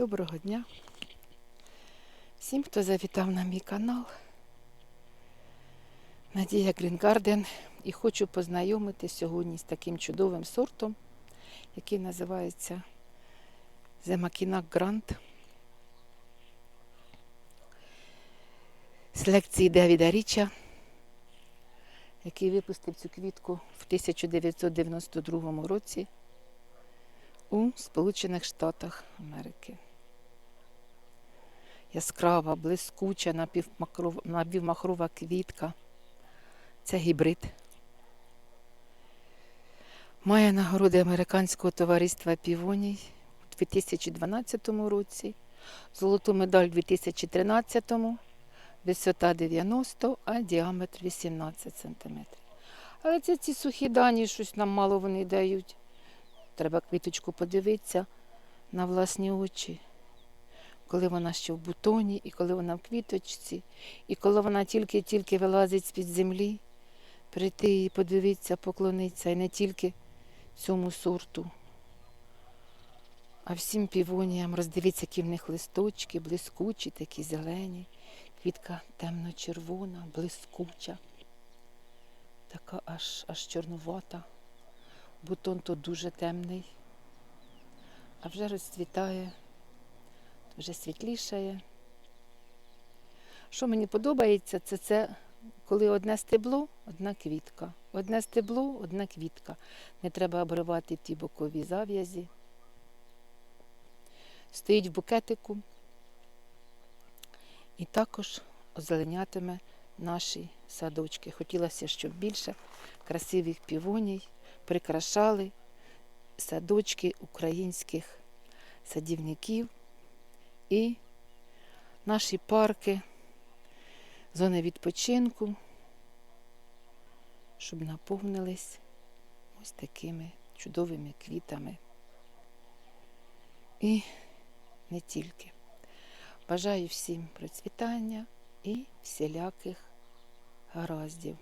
Доброго дня. Всім, хто завітав на мій канал. Надія Грінгарден. І хочу познайомити сьогодні з таким чудовим сортом, який називається Земакінак Грант. Селекції Девіда Річа, який випустив цю квітку в 1992 році у Сполучених Штатах Америки. Яскрава, блискуча, напівмахрова, квітка. Це гібрид. Має нагороди Американського товариства Півоній у 2012 році, золоту медаль у 2013, висота 90, а діаметр 18 см. Але це ці сухі дані, щось нам мало вони дають. Треба квіточку подивитися на власні очі, коли вона ще в бутоні, і коли вона в квіточці, і коли вона тільки-тільки вилазить з-під землі, прийти і подивитися, поклонитися, і не тільки цьому сорту, а всім півоніям роздивитися, які в них листочки, блискучі, такі зелені, квітка темно-червона, блискуча, така аж, аж чорнувата. Бутон тут дуже темний, а вже розцвітає, вже світлішає. Що мені подобається, це це коли одне стебло, одна квітка. Одне стебло, одна квітка. Не треба обривати ті бокові зав'язі. Стоїть в букетику і також озеленятиме наші садочки. Хотілося, щоб більше красивих півоній прикрашали садочки українських садівників і наші парки, зони відпочинку, щоб наповнились ось такими чудовими квітами. І не тільки. Бажаю всім процвітання і всіляких гараздів.